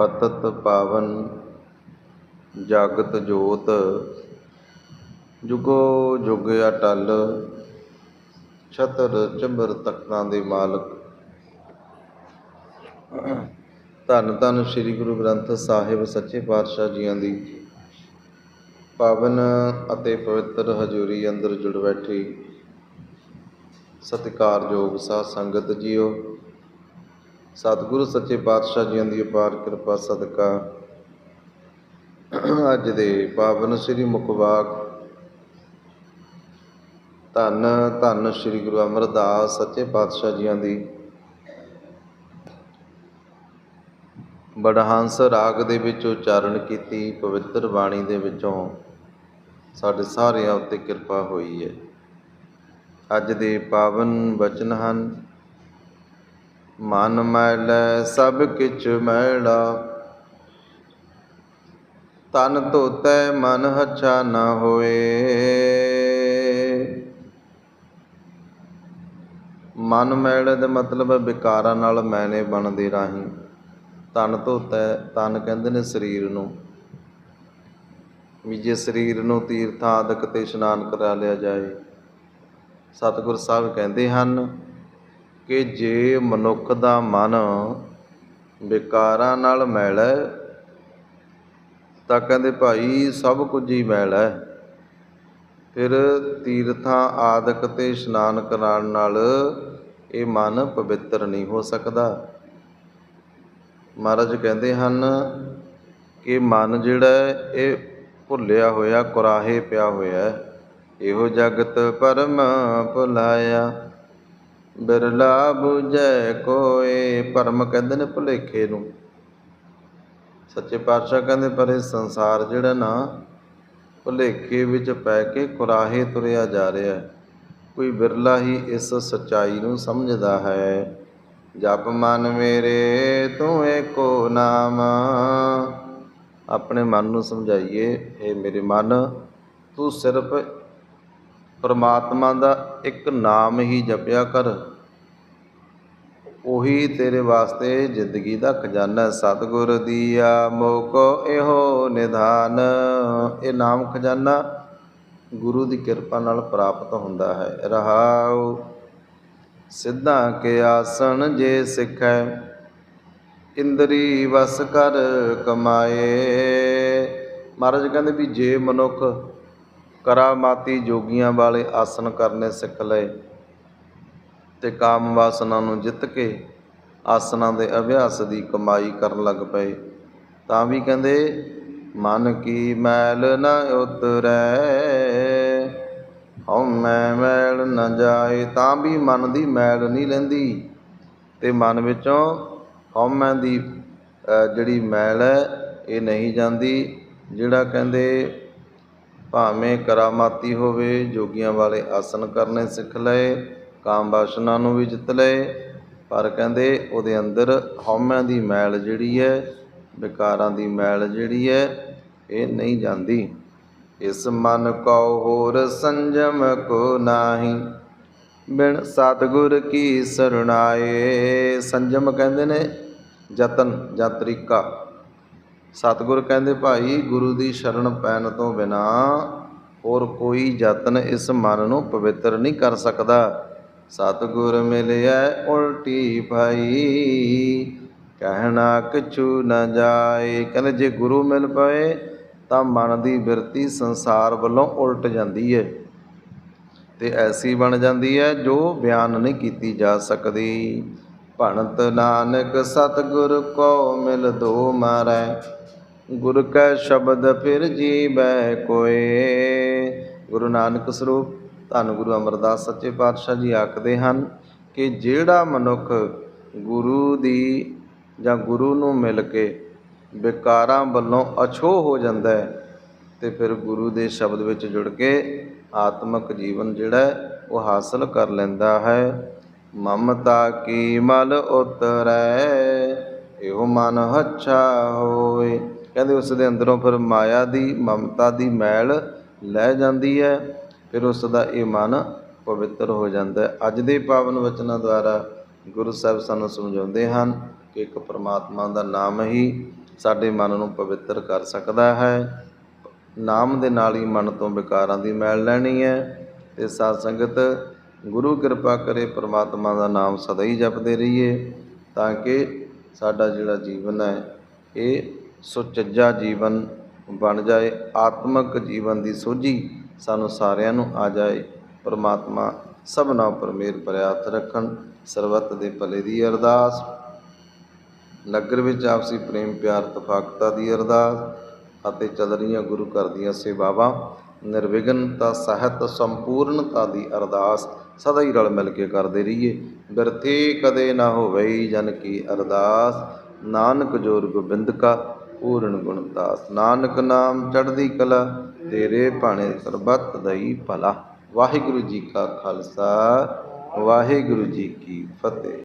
ਪਤਤ ਪਾਵਨ ਜਾਗਤ ਜੋਤ, ਜੁਗੋ ਜੁਗ ਅਟਲ, ਛਤਰ ਚੰਬਰ ਤਖਤਾਂ ਦੇ ਮਾਲਕ। ਧੰਨ ਧੰਨ ਸ੍ਰੀ ਗੁਰੂ ਗ੍ਰੰਥ ਸਾਹਿਬ ਸੱਚੇ ਪਾਤਸ਼ਾਹ ਜੀਆਂ ਦੀ। ਪਾਵਨ ਅਤੇ ਪਵਿੱਤਰ ਹਜ਼ੂਰੀ ਅੰਦਰ ਜੁੜ ਬੈਠੀ। ਸਤਿਕਾਰਯੋਗ ਸਾਧ ਸੰਗਤ ਜੀਓ ਸਤਿਗੁਰੂ ਸੱਚੇ ਪਾਤਸ਼ਾਹ ਜੀਆਂ ਦੀ ਅਪਾਰ ਕਿਰਪਾ, ਸਦਕਾ। ਅੱਜ ਦੇ ਪਾਵਨ ਸ੍ਰੀ ਮੁਖਵਾਕ। ਧੰਨ ਧੰਨ ਸ੍ਰੀ ਗੁਰੂ ਅਮਰਦਾਸ ਸੱਚੇ ਪਾਤਸ਼ਾਹ ਜੀਆਂ ਦੀ। ਬੜਹੰਸ ਰਾਗ ਦੇ ਵਿੱਚ ਉਚਾਰਨ ਕੀਤੀ, ਪਵਿੱਤਰ ਬਾਣੀ ਦੇ ਵਿੱਚੋਂ ਸਾਡੇ ਸਾਰਿਆਂ ਉੱਤੇ ਕਿਰਪਾ ਹੋਈ ਹੈ। ਅੱਜ ਦੇ ਪਾਵਨ ਬਚਨ ਹਨ ਮਨ ਮੈਲੈ ਸਭ ਕਿਛ ਮੈਲਾ। ਤਨ ਧੋਤੈ ਮਨ ਹੱਛਾ ਨ ਹੋਏ। ਮਨ ਮੈਲ ਦਾ ਮਤਲਬ ਹੈ ਵਿਕਾਰਾਂ ਨਾਲ ਮੈਨੇ ਬਣਦੇ ਰਾਹੀਂ। ਤਨ ਧੋਤੈ ਤਨ ਕਹਿੰਦੇ ਨੇ ਸਰੀਰ ਨੂੰ। ਵੀ ਜੇ ਸਰੀਰ ਨੂੰ ਤੀਰਥਾਂ, ਆਦਿਕ ਤੇ ਇਸ਼ਨਾਨ ਕਰਾ ਲਿਆ ਜਾਏ। ਸਤਿਗੁਰ ਸਾਹਿਬ ਕਹਿੰਦੇ ਹਨ ਕਿ ਜੇ ਮਨੁੱਖ ਦਾ ਮਨ ਵਿਕਾਰਾਂ ਨਾਲ ਮੈਲ ਹੈ, ਤਾਂ ਕਹਿੰਦੇ ਭਾਈ ਸਭ ਕੁਝ ਹੀ ਮੈਲ ਹੈ। ਫਿਰ ਤੀਰਥਾਂ ਆਦਿਕ ਤੇ ਇਸ਼ਨਾਨ ਕਰਾਉਣ ਨਾਲ ਇਹ ਮਨ ਪਵਿੱਤਰ ਨਹੀਂ ਹੋ ਸਕਦਾ। ਮਹਾਰਾਜ ਕਹਿੰਦੇ ਹਨ ਕਿ ਮਨ ਜਿਹੜਾ ਇਹ ਭੁੱਲਿਆ ਹੋਇਆ ਕੁਰਾਹੇ ਪਿਆ ਹੋਇਆ ਇਹੋ ਜਗਤ ਪਰਮ ਭੁਲਾਇਆ। ਬਿਰਲਾ ਬੁਝੈ ਕੋਏ, ਭਰਮ ਕਹਿੰਦੇ ਨੇ ਭੁਲੇਖੇ ਨੂੰ। ਸੱਚੇ ਪਾਤਸ਼ਾਹ ਕਹਿੰਦੇ, ਪਰ ਇਹ ਸੰਸਾਰ ਜਿਹੜਾ ਨਾ, ਭੁਲੇਖੇ ਵਿੱਚ ਪੈ ਕੇ ਕੁਰਾਹੇ ਤੁਰਿਆ ਜਾ ਰਿਹਾ ਹੈ। ਕੋਈ ਬਿਰਲਾ ਹੀ ਇਸ ਸਚਾਈ ਨੂੰ ਸਮਝਦਾ ਹੈ। ਜਪ ਮਨ ਮੇਰੇ, ਤੂੰ ਏਕੋ ਨਾਮ। ਆਪਣੇ ਮਨ ਨੂੰ ਸਮਝਾਈਏ ਇਹ ਮੇਰੇ ਮਨ, ਤੂੰ ਸਿਰਫ ਪਰਮਾਤਮਾ ਦਾ ਇੱਕ ਨਾਮ ਹੀ ਜਪਿਆ ਕਰ। ਉਹੀ ਤੇਰੇ ਵਾਸਤੇ ਜ਼ਿੰਦਗੀ ਦਾ ਖਜ਼ਾਨਾ ਹੈ। ਸਤਿਗੁਰ ਦੀਆ ਮੋਕੋ ਇਹੋ ਨਿਧਾਨ। ਇਹ ਨਾਮ ਖਜ਼ਾਨਾ ਗੁਰੂ ਦੀ ਕਿਰਪਾ ਨਾਲ ਪ੍ਰਾਪਤ ਹੁੰਦਾ ਹੈ। ਰਹਾਉ ਸਿੱਧਾਂ ਕੇ ਆਸਣ ਜੇ ਸਿੱਖੈ, ਇੰਦਰੀ ਵਸ ਕਰ ਕਮਾਏ। ਮਹਾਰਾਜ ਕਹਿੰਦੇ ਵੀ ਜੇ ਮਨੁੱਖ ਕਰਾਮਾਤੀ ਜੋਗੀਆਂ ਵਾਲੇ ਆਸਣ ਕਰਨੇ ਸਿੱਖ ਲਏ ਤੇ ਕਾਮ ਵਾਸਨਾ ਨੂੰ ਜਿੱਤ ਕੇ ਆਸਨਾਂ ਦੇ ਅਭਿਆਸ ਦੀ ਕਮਾਈ ਕਰਨ ਲੱਗ ਪਏ। ਤਾਂ ਵੀ ਕਹਿੰਦੇ, ਮਨ ਕੀ ਮੈਲ ਨਾ ਉਤਰੈ ਹਉ ਮੈਂ ਮੈਲ ਨਾ ਜਾਏ, ਤਾਂ ਵੀ ਮਨ ਦੀ ਮੈਲ ਨਹੀਂ ਲੈਂਦੀ। ਤੇ ਮਨ ਵਿੱਚੋਂ ਹਉਮੈ ਦੀ ਜਿਹੜੀ ਮੈਲ ਹੈ, ਇਹ ਨਹੀਂ ਜਾਂਦੀ, ਜਿਹੜਾ ਕਹਿੰਦੇ ਭਾਵੇਂ ਕਰਾਮਾਤੀ ਹੋਵੇ, ਜੋਗੀਆਂ ਵਾਲੇ ਆਸਨ ਕਰਨੇ ਸਿੱਖ ਲਏ, ਕਾਮ ਵਾਸਨਾ ਨੂੰ ਵੀ ਜਿੱਤ ਲਏ। ਪਰ ਕਹਿੰਦੇ ਉਹਦੇ ਅੰਦਰ ਹਉਮੈ ਦੀ ਮੈਲ ਜਿਹੜੀ ਹੈ, ਵਿਕਾਰਾਂ ਦੀ ਮੈਲ ਜਿਹੜੀ ਹੈ, ਇਹ ਨਹੀਂ ਜਾਂਦੀ। ਇਸ ਮਨ ਕਉ ਹੋਰ ਸੰਜਮ ਕੋ ਨਾਹੀ, ਬਿਨ ਸਤਿਗੁਰ ਕੀ ਸਰਣਾਏ। ਸੰਜਮ ਕਹਿੰਦੇ ਨੇ ਯਤਨ ਜਾਂ ਤਰੀਕਾ। ਸਤਿਗੁਰ ਕਹਿੰਦੇ, ਭਾਈ, ਗੁਰੂ ਦੀ ਸ਼ਰਨ ਪੈਣ ਤੋਂ ਬਿਨਾ ਹੋਰ ਕੋਈ ਯਤਨ ਇਸ ਮਨ ਨੂੰ ਪਵਿੱਤਰ ਨਹੀਂ ਕਰ ਸਕਦਾ। ਸਤਿਗੁਰ ਮਿਲਿਆ ਉਲਟੀ ਭਾਈ, ਕਹਿਣਾ ਕਿਛੂ ਨ ਜਾਏ। ਕਹਿੰਦੇ, ਜੇ ਗੁਰੂ ਮਿਲ ਪਏ ਤਾਂ ਮਨ ਦੀ ਬਿਰਤੀ ਸੰਸਾਰ ਵੱਲੋਂ ਉਲਟ ਜਾਂਦੀ ਹੈ ਤੇ ਐਸੀ ਬਣ ਜਾਂਦੀ ਹੈ ਜੋ ਬਿਆਨ ਨਹੀਂ ਕੀਤੀ ਜਾ ਸਕਦੀ। ਭਣਤ ਨਾਨਕ ਸਤਿਗੁਰ ਕੋ ਮਿਲ ਦੋ ਮਾਰੈ। ਗੁਰ ਕੈ ਸ਼ਬਦ ਫਿਰ ਜੀਵੈ ਕੋਏ। ਗੁਰੂ ਨਾਨਕ ਸਰੂਪ, ਧੰਨ ਗੁਰੂ ਅਮਰਦਾਸ ਸੱਚੇ ਪਾਤਸ਼ਾਹ ਜੀ ਆਖਦੇ ਹਨ ਕਿ ਜਿਹੜਾ ਮਨੁੱਖ ਗੁਰੂ ਦੀ ਜਾਂ ਗੁਰੂ ਨੂੰ ਮਿਲ ਕੇ ਵਿਕਾਰਾਂ ਵੱਲੋਂ ਅਛੋ ਹੋ ਜਾਂਦਾ ਹੈ ਤੇ ਫਿਰ ਗੁਰੂ ਦੇ ਸ਼ਬਦ ਵਿੱਚ ਜੁੜ ਕੇ ਆਤਮਿਕ ਜੀਵਨ ਜਿਹੜਾ ਉਹ ਹਾਸਲ ਕਰ ਲੈਂਦਾ ਹੈ। ਮਮਤਾ ਕੀ ਮਲ ਉਤਰੈ, ਇਹੋ ਮਨ ਹੱਛਾ ਹੋਏ ਕਹਿੰਦੇ ਉਸ ਦੇ ਅੰਦਰੋਂ ਫਿਰ ਮਾਇਆ ਦੀ, ਮਮਤਾ ਦੀ ਮੈਲ ਲੈ ਜਾਂਦੀ ਹੈ, ਫਿਰ ਉਸ ਦਾ ਇਹ ਮਨ ਪਵਿੱਤਰ ਹੋ ਜਾਂਦਾ ਹੈ। ਅੱਜ ਦੇ ਪਾਵਨ ਵਚਨਾਂ ਦੁਆਰਾ ਗੁਰੂ ਸਾਹਿਬ ਸਾਨੂੰ ਸਮਝਾਉਂਦੇ ਹਨ ਕਿ ਇੱਕ ਪਰਮਾਤਮਾ ਦਾ ਨਾਮ ਹੀ ਸਾਡੇ ਮਨ ਨੂੰ ਪਵਿੱਤਰ ਕਰ ਸਕਦਾ ਹੈ। ਨਾਮ ਦੇ ਨਾਲ ਹੀ ਮਨ ਤੋਂ ਵਿਕਾਰਾਂ ਦੀ ਮੈਲ ਲੈਣੀ ਹੈ ਤੇ ਸਾਧ ਸੰਗਤ ਗੁਰੂ ਕਿਰਪਾ ਕਰੇ ਪ੍ਰਮਾਤਮਾ ਦਾ ਨਾਮ ਸਦਾ ਹੀ ਜਪਦੇ ਰਹੀਏ, ਤਾਂ ਕਿ ਸਾਡਾ ਜਿਹੜਾ ਜੀਵਨ ਹੈ, ਇਹ ਸੁਚੱਜਾ ਜੀਵਨ ਬਣ ਜਾਏ, ਆਤਮਿਕ ਜੀਵਨ ਦੀ ਸੋਝੀ ਸਾਨੂੰ ਸਾਰਿਆਂ ਨੂੰ ਆ ਜਾਏ। ਪ੍ਰਮਾਤਮਾ ਸਭਨਾ ਉੱਪਰ ਮਿਹਰ ਭਰਿਆ ਰੱਖਣ, ਸਰਬੱਤ ਦੇ ਭਲੇ ਦੀ ਅਰਦਾਸ। ਨਗਰ ਵਿੱਚ ਆਪਸੀ ਪ੍ਰੇਮ ਪਿਆਰ ਤਫਾਕਤਾ ਦੀ ਅਰਦਾਸ ਅਤੇ ਚੱਲ ਰਹੀਆਂ ਗੁਰੂ ਘਰ ਦੀਆਂ ਸੇਵਾਵਾਂ ਨਿਰਵਿਘਨਤਾ, ਸਹਿਤ, ਸੰਪੂਰਨਤਾ ਦੀ ਅਰਦਾਸ ਸਦਾ ਹੀ ਰਲ ਮਿਲ ਕੇ ਕਰਦੇ ਰਹੀਏ। ਬਿਰਥੇ ਕਦੇ ਨਾ ਹੋਵੇ ਜਨ ਕੀ ਅਰਦਾਸ। ਨਾਨਕ ਜੋਰ ਗੋਬਿੰਦ ਕਾ, ਪੂਰਨ ਗੁਣਦਾਸ ਨਾਨਕ ਨਾਮ ਚੜ੍ਹਦੀ ਕਲਾ, ਤੇਰੇ ਭਾਣੇ ਸਰਬੱਤ ਦਈ ਭਲਾ। ਵਾਹਿਗੁਰੂ ਜੀ ਕਾ ਖਾਲਸਾ, ਵਾਹਿਗੁਰੂ ਜੀ ਕੀ ਫਤਿਹ।